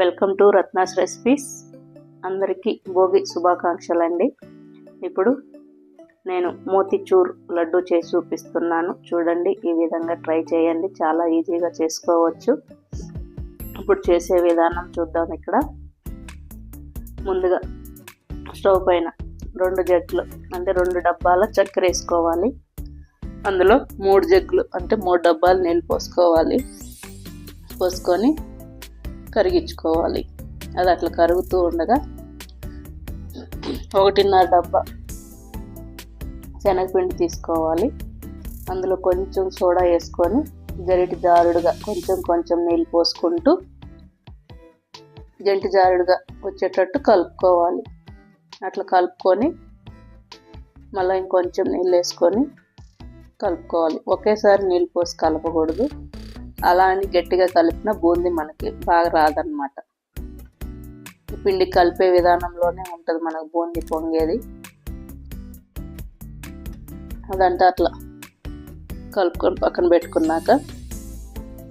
Welcome to Ratna's recipes. అందరికీ భోగి శుభాకాంక్షలు అండి ఇప్పుడు నేను మోతిచూర్ లడ్డు చేసి చూపిస్తున్నాను. చూడండి ఈ విధంగా ట్రై చేయండి. చాలా ఈజీగా చేసుకోవచ్చు. ఇప్పుడు చేసే విధానం చూద్దాం ఇక్కడ. ముందుగా స్టవ్ పైన రెండు జగ్గులు అంటే రెండు డబ్బాల చక్కెర వేసుకోవాలి. అందులో మూడు జగ్గులు అంటే మూడు డబ్బాలు నీళ్ళు పోసుకోవాలి. పోసుకొని కరిగించుకోవాలి. అది అట్లా కరుగుతూ ఉండగా ఒకటిన్నర డబ్బా శనగపిండి తీసుకోవాలి. అందులో కొంచెం సోడా వేసుకొని గరిటి జారుడుగా కొంచెం కొంచెం నీళ్ళు పోసుకుంటూ జంటి జారుడుగా వచ్చేటట్టు కలుపుకోవాలి. అట్లా కలుపుకొని మళ్ళీ ఇంకొంచెం నీళ్ళు వేసుకొని కలుపుకోవాలి. ఒకేసారి నీళ్ళు పోసి కలపకూడదు. అలా అని గట్టిగా కలిపిన బూందీ మనకి బాగా రాదనమాట పిండి కలిపే విధానంలోనే ఉంటుంది మనకు బూందీ పొంగేది. అదంటే అట్లా కలుపుకొని పక్కన పెట్టుకున్నాక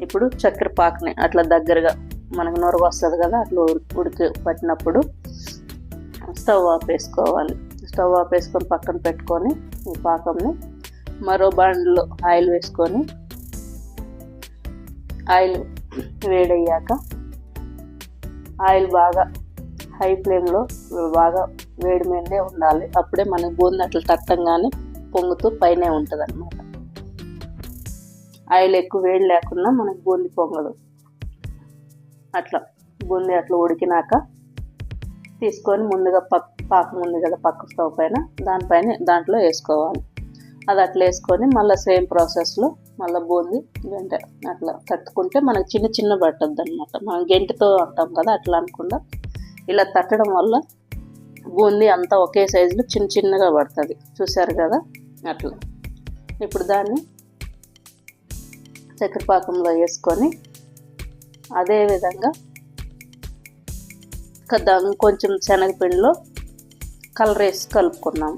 ఇప్పుడు చక్కెర పాకని అట్లా దగ్గరగా మనకు నొరగ వస్తుంది కదా అట్లా ఉడికి పట్టినప్పుడు స్టవ్ ఆపేసుకోవాలి వేసుకోవాలి స్టవ్ ఆపేసుకొని వేసుకొని పక్కన పెట్టుకొని ఈ పాకంని మరో బండ్లో ఆయిల్ వేసుకొని ఆయిల్ వేడయ్యాక ఆయిల్ బాగా హై ఫ్లేమ్లో బాగా వేడి మీదే ఉండాలి. అప్పుడే మనకి బూంది అట్లా తట్టంగానే పొంగుతూ పైనే ఉంటుంది అనమాట ఆయిల్ ఎక్కువ వేడి లేకుండా మనకి బూంది పొంగదు. అట్లా బూంది అట్లా ఉడికినాక తీసుకొని ముందుగా పక్ పాకం ఉంది కదా పక్క స్టవ్ పైన దానిపైన దాంట్లో వేసుకోవాలి. అది అట్లా వేసుకొని మళ్ళీ సేమ్ ప్రాసెస్లో మళ్ళీ బూంది గంట అట్లా తట్టుకుంటే మనకు చిన్న చిన్న పట్టద్దు అనమాట మనం గెంటితో అంటాం కదా అట్లా అనుకుండా ఇలా తట్టడం వల్ల బూందీ అంతా ఒకే సైజులో చిన్న చిన్నగా పడుతుంది. చూసారు కదా? అట్లా. ఇప్పుడు దాన్ని చక్కెర పాకంలో వేసుకొని అదే విధంగా కొంచెం శనగపిండిలో కలర్ వేసి కలుపుకున్నాము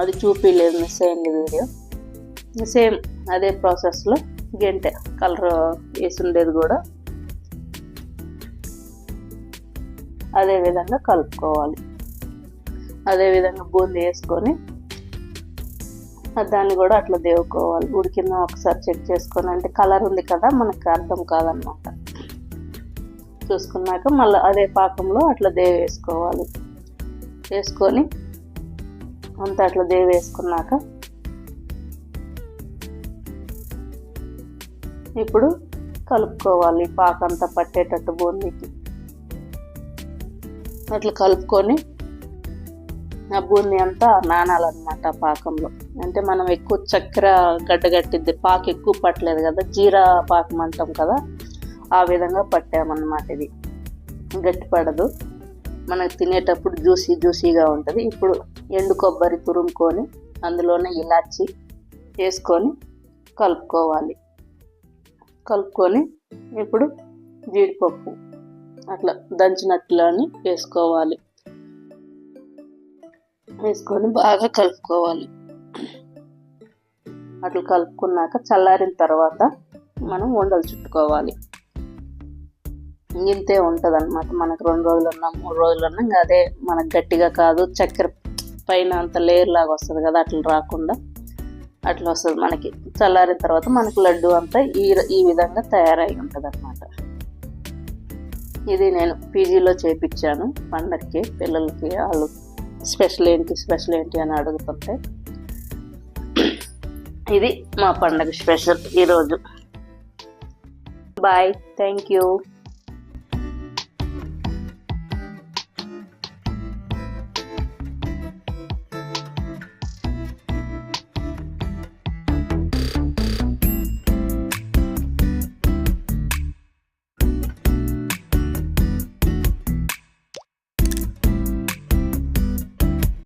అది చూపించలేదు మిస్ అయింది వీడియో. సేమ్ అదే ప్రాసెస్లో గెంటె కలర్ వేసుండేది కూడా. అదే విధంగా కలుపుకోవాలి. అదే విధంగా బూంది వేసుకొని దాన్ని కూడా అట్లా దేవుకోవాలి. ఉడికిందా ఒకసారి చెక్ చేసుకొని అంటే కలర్ ఉంది కదా మనకు అర్థం కాదనమాట. చూసుకున్నాక మళ్ళీ అదే పాకంలో అట్లా దేవి వేసుకోవాలి. వేసుకొని అంతా అట్లా దేవి ఇప్పుడు కలుపుకోవాలి పాకంతా పట్టేటట్టు బూందీకి అట్లా కలుపుకొని ఆ బూందీ అంతా నానాలన్నమాట పాకంలో. అంటే మనం ఎక్కువ చక్కెర గడ్డగట్టిద్ది పాకు ఎక్కువ పట్టలేదు కదా జీరా పాకం అంటాం కదా ఆ విధంగా పట్టామన్నమాట ఇది. గట్టి పడదు మనకు తినేటప్పుడు జ్యూసీ జ్యూసీగా ఉంటుంది. ఇప్పుడు ఎండు కొబ్బరి తురుముకొని అందులోనే ఇలాచి వేసుకొని కలుపుకోవాలి. కలుపుకొని ఇప్పుడు జీడిపప్పు అట్లా దంచినట్లని వేసుకోవాలి. వేసుకొని బాగా కలుపుకోవాలి. అట్లా కలుపుకున్నాక చల్లారిన తర్వాత మనం ఉండలు చుట్టుకోవాలి. ఇంతే ఉంటుంది అనమాట మనకు రెండు రోజులు ఉన్నా మూడు రోజులు ఉన్నా ఇంకా అదే మనకు గట్టిగా కాదు. చక్కెర పైన అంత లేయర్ లాగా వస్తుంది కదా అట్లా రాకుండా అట్లా వస్తుంది. మనకి చల్లారిన తర్వాత మనకి లడ్డు అంతా ఈ ఈ విధంగా తయారై ఉంటుంది అనమాట ఇది నేను పీజీలో చేపించాను పండగకి పిల్లలకి వాళ్ళు స్పెషల్ ఏంటి స్పెషల్ ఏంటి అని అడుగుతుంటే ఇది మా పండగ స్పెషల్ ఈరోజు. Bye thank you.